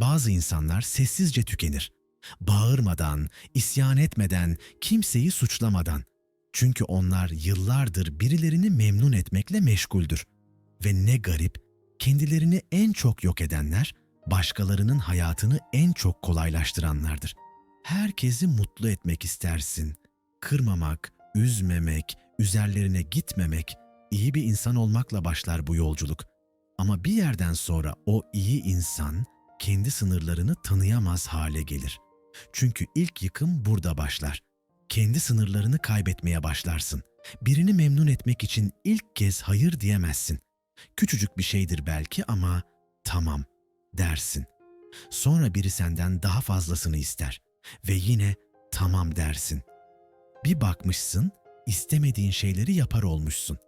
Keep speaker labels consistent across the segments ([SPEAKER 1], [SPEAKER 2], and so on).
[SPEAKER 1] Bazı insanlar sessizce tükenir. Bağırmadan, isyan etmeden, kimseyi suçlamadan. Çünkü onlar yıllardır birilerini memnun etmekle meşguldür. Ve ne garip, kendilerini en çok yok edenler, başkalarının hayatını en çok kolaylaştıranlardır. Herkesi mutlu etmek istersin. Kırmamak, üzmemek, üzerlerine gitmemek, iyi bir insan olmakla başlar bu yolculuk. Ama bir yerden sonra o iyi insan kendi sınırlarını tanıyamaz hale gelir. Çünkü ilk yıkım burada başlar. Kendi sınırlarını kaybetmeye başlarsın. Birini memnun etmek için ilk kez hayır diyemezsin. Küçücük bir şeydir belki ama tamam dersin. Sonra biri senden daha fazlasını ister ve yine tamam dersin. Bir bakmışsın, istemediğin şeyleri yapar olmuşsun.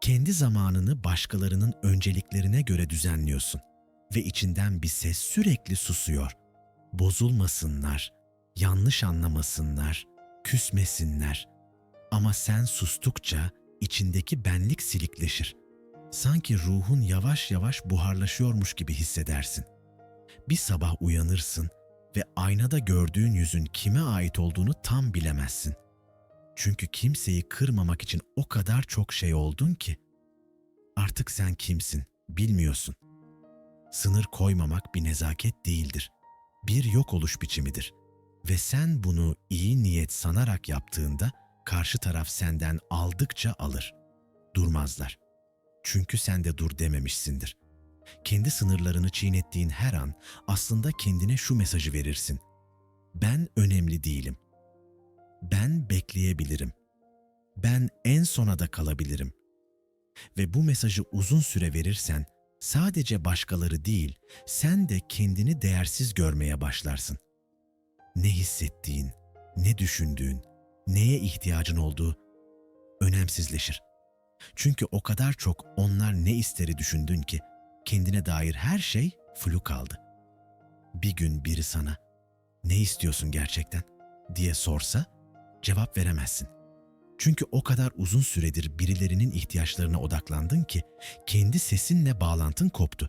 [SPEAKER 1] Kendi zamanını başkalarının önceliklerine göre düzenliyorsun ve içinden bir ses sürekli susuyor. Bozulmasınlar, yanlış anlamasınlar, küsmesinler. Ama sen sustukça içindeki benlik silikleşir. Sanki ruhun yavaş yavaş buharlaşıyormuş gibi hissedersin. Bir sabah uyanırsın ve aynada gördüğün yüzün kime ait olduğunu tam bilemezsin. Çünkü kimseyi kırmamak için o kadar çok şey oldun ki. Artık sen kimsin bilmiyorsun. Sınır koymamak bir nezaket değildir. Bir yok oluş biçimidir. Ve sen bunu iyi niyet sanarak yaptığında karşı taraf senden aldıkça alır. Durmazlar. Çünkü sen de dur dememişsindir. Kendi sınırlarını çiğnettiğin her an aslında kendine şu mesajı verirsin. Ben önemli değilim. Ben bekleyebilirim. Ben en sona da kalabilirim. Ve bu mesajı uzun süre verirsen sadece başkaları değil, sen de kendini değersiz görmeye başlarsın. Ne hissettiğin, ne düşündüğün, neye ihtiyacın olduğu önemsizleşir. Çünkü o kadar çok onlar ne isteri düşündün ki kendine dair her şey flu kaldı. Bir gün biri sana ne istiyorsun gerçekten diye sorsa cevap veremezsin. Çünkü o kadar uzun süredir birilerinin ihtiyaçlarına odaklandın ki kendi sesinle bağlantın koptu.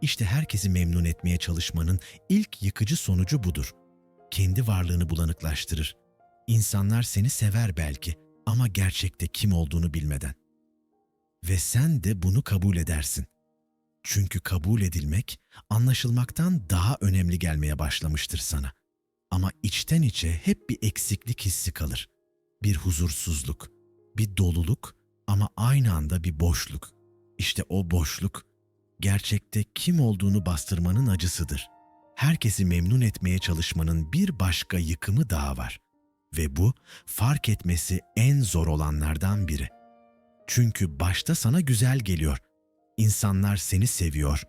[SPEAKER 1] İşte herkesi memnun etmeye çalışmanın ilk yıkıcı sonucu budur. Kendi varlığını bulanıklaştırır. İnsanlar seni sever belki ama gerçekte kim olduğunu bilmeden. Ve sen de bunu kabul edersin. Çünkü kabul edilmek anlaşılmaktan daha önemli gelmeye başlamıştır sana. Ama içten içe hep bir eksiklik hissi kalır. Bir huzursuzluk, bir doluluk ama aynı anda bir boşluk. İşte o boşluk gerçekte kim olduğunu bastırmanın acısıdır. Herkesi memnun etmeye çalışmanın bir başka yıkımı daha var. Ve bu fark etmesi en zor olanlardan biri. Çünkü başta sana güzel geliyor. İnsanlar seni seviyor,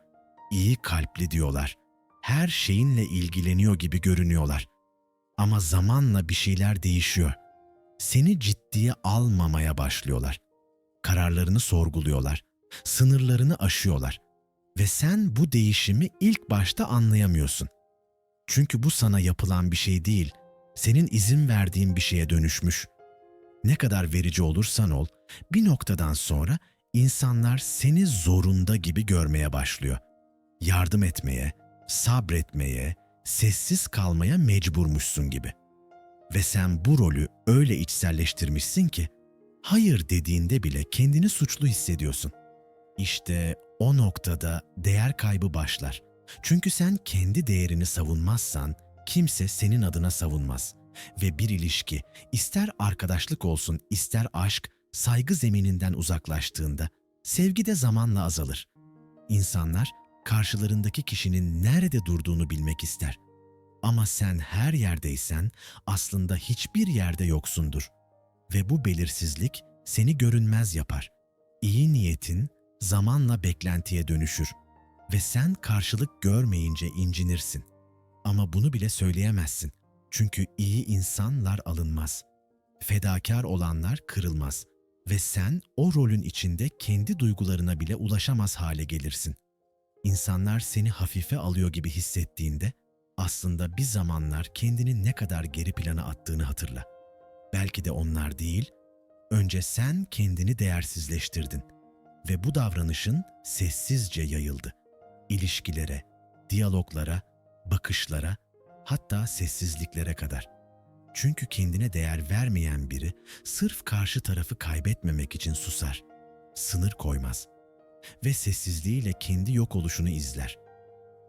[SPEAKER 1] iyi kalpli diyorlar. Her şeyinle ilgileniyor gibi görünüyorlar. Ama zamanla bir şeyler değişiyor. Seni ciddiye almamaya başlıyorlar. Kararlarını sorguluyorlar. Sınırlarını aşıyorlar. Ve sen bu değişimi ilk başta anlayamıyorsun. Çünkü bu sana yapılan bir şey değil, senin izin verdiğin bir şeye dönüşmüş. Ne kadar verici olursan ol, bir noktadan sonra insanlar seni zorunda gibi görmeye başlıyor. Yardım etmeye, sabretmeye, sessiz kalmaya mecburmuşsun gibi. Ve sen bu rolü öyle içselleştirmişsin ki hayır dediğinde bile kendini suçlu hissediyorsun. İşte o noktada değer kaybı başlar. Çünkü sen kendi değerini savunmazsan kimse senin adına savunmaz. Ve bir ilişki ister arkadaşlık olsun ister aşk saygı zemininden uzaklaştığında sevgi de zamanla azalır. İnsanlar karşılarındaki kişinin nerede durduğunu bilmek ister. Ama sen her yerdeysen aslında hiçbir yerde yoksundur. Ve bu belirsizlik seni görünmez yapar. İyi niyetin zamanla beklentiye dönüşür ve sen karşılık görmeyince incinirsin. Ama bunu bile söyleyemezsin. Çünkü iyi insanlar alınmaz. Fedakar olanlar kırılmaz ve sen o rolün içinde kendi duygularına bile ulaşamaz hale gelirsin. İnsanlar seni hafife alıyor gibi hissettiğinde aslında bir zamanlar kendini ne kadar geri plana attığını hatırla. Belki de onlar değil, önce sen kendini değersizleştirdin ve bu davranışın sessizce yayıldı. İlişkilere, diyaloglara, bakışlara, hatta sessizliklere kadar. Çünkü kendine değer vermeyen biri sırf karşı tarafı kaybetmemek için susar, sınır koymaz ve sessizliğiyle kendi yok oluşunu izler.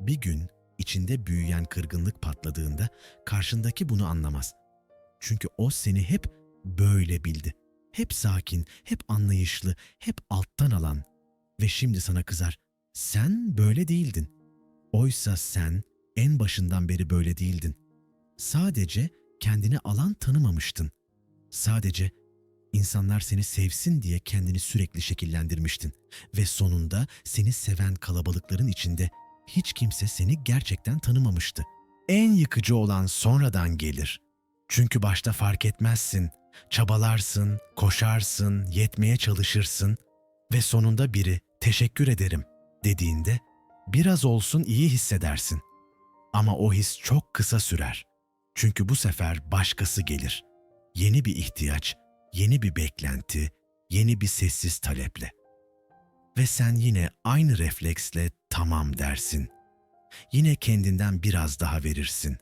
[SPEAKER 1] Bir gün içinde büyüyen kırgınlık patladığında karşındaki bunu anlamaz. Çünkü o seni hep böyle bildi. Hep sakin, hep anlayışlı, hep alttan alan ve şimdi sana kızar. Sen böyle değildin. Oysa sen en başından beri böyle değildin. Sadece kendini alan tanımamıştın. Sadece insanlar seni sevsin diye kendini sürekli şekillendirmiştin ve sonunda seni seven kalabalıkların içinde hiç kimse seni gerçekten tanımamıştı. En yıkıcı olan sonradan gelir. Çünkü başta fark etmezsin, çabalarsın, koşarsın, yetmeye çalışırsın ve sonunda biri teşekkür ederim dediğinde biraz olsun iyi hissedersin. Ama o his çok kısa sürer. Çünkü bu sefer başkası gelir. Yeni bir ihtiyaç, yeni bir beklenti, yeni bir sessiz taleple. Ve sen yine aynı refleksle tamam dersin. Yine kendinden biraz daha verirsin.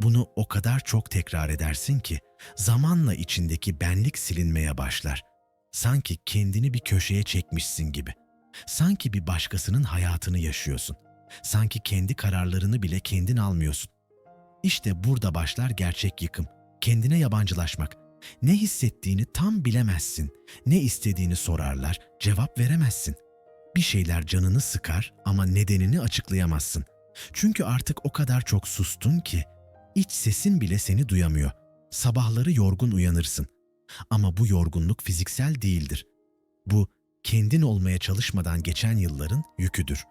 [SPEAKER 1] Bunu o kadar çok tekrar edersin ki zamanla içindeki benlik silinmeye başlar. Sanki kendini bir köşeye çekmişsin gibi. Sanki bir başkasının hayatını yaşıyorsun. Sanki kendi kararlarını bile kendin almıyorsun. İşte burada başlar gerçek yıkım. Kendine yabancılaşmak. Ne hissettiğini tam bilemezsin. Ne istediğini sorarlar, cevap veremezsin. Bir şeyler canını sıkar ama nedenini açıklayamazsın. Çünkü artık o kadar çok sustun ki iç sesin bile seni duyamıyor. Sabahları yorgun uyanırsın. Ama bu yorgunluk fiziksel değildir. Bu kendin olmaya çalışmadan geçen yılların yüküdür.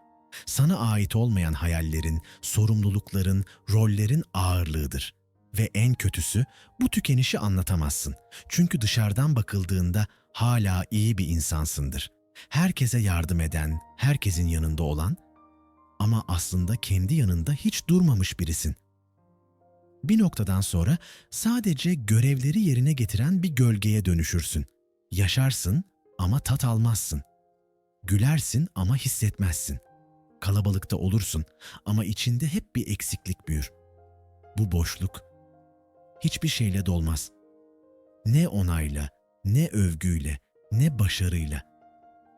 [SPEAKER 1] Sana ait olmayan hayallerin, sorumlulukların, rollerin ağırlığıdır. Ve en kötüsü bu tükenişi anlatamazsın. Çünkü dışarıdan bakıldığında hala iyi bir insansındır. Herkese yardım eden, herkesin yanında olan ama aslında kendi yanında hiç durmamış birisin. Bir noktadan sonra sadece görevleri yerine getiren bir gölgeye dönüşürsün. Yaşarsın ama tat almazsın. Gülersin ama hissetmezsin. Kalabalıkta olursun ama içinde hep bir eksiklik büyür. Bu boşluk hiçbir şeyle dolmaz. Ne onayla, ne övgüyle, ne başarıyla.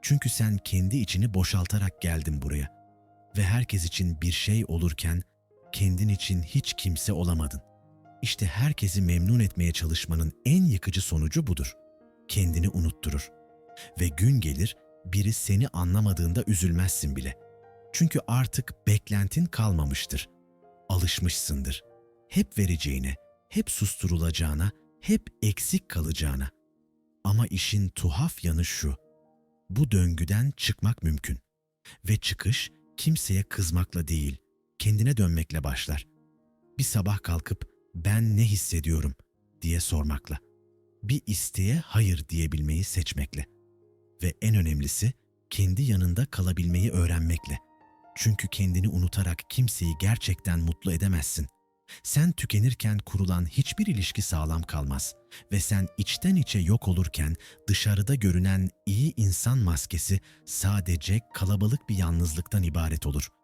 [SPEAKER 1] Çünkü sen kendi içini boşaltarak geldin buraya ve herkes için bir şey olurken kendin için hiç kimse olamadın. İşte herkesi memnun etmeye çalışmanın en yıkıcı sonucu budur. Kendini unutturur. Ve gün gelir biri seni anlamadığında üzülmezsin bile. Çünkü artık beklentin kalmamıştır. Alışmışsındır. Hep vereceğine, hep susturulacağına, hep eksik kalacağına. Ama işin tuhaf yanı şu. Bu döngüden çıkmak mümkün. Ve çıkış kimseye kızmakla değil, kendine dönmekle başlar. Bir sabah kalkıp ben ne hissediyorum diye sormakla. Bir isteğe hayır diyebilmeyi seçmekle. Ve en önemlisi kendi yanında kalabilmeyi öğrenmekle. Çünkü kendini unutarak kimseyi gerçekten mutlu edemezsin. Sen tükenirken kurulan hiçbir ilişki sağlam kalmaz ve sen içten içe yok olurken dışarıda görünen iyi insan maskesi sadece kalabalık bir yalnızlıktan ibaret olur.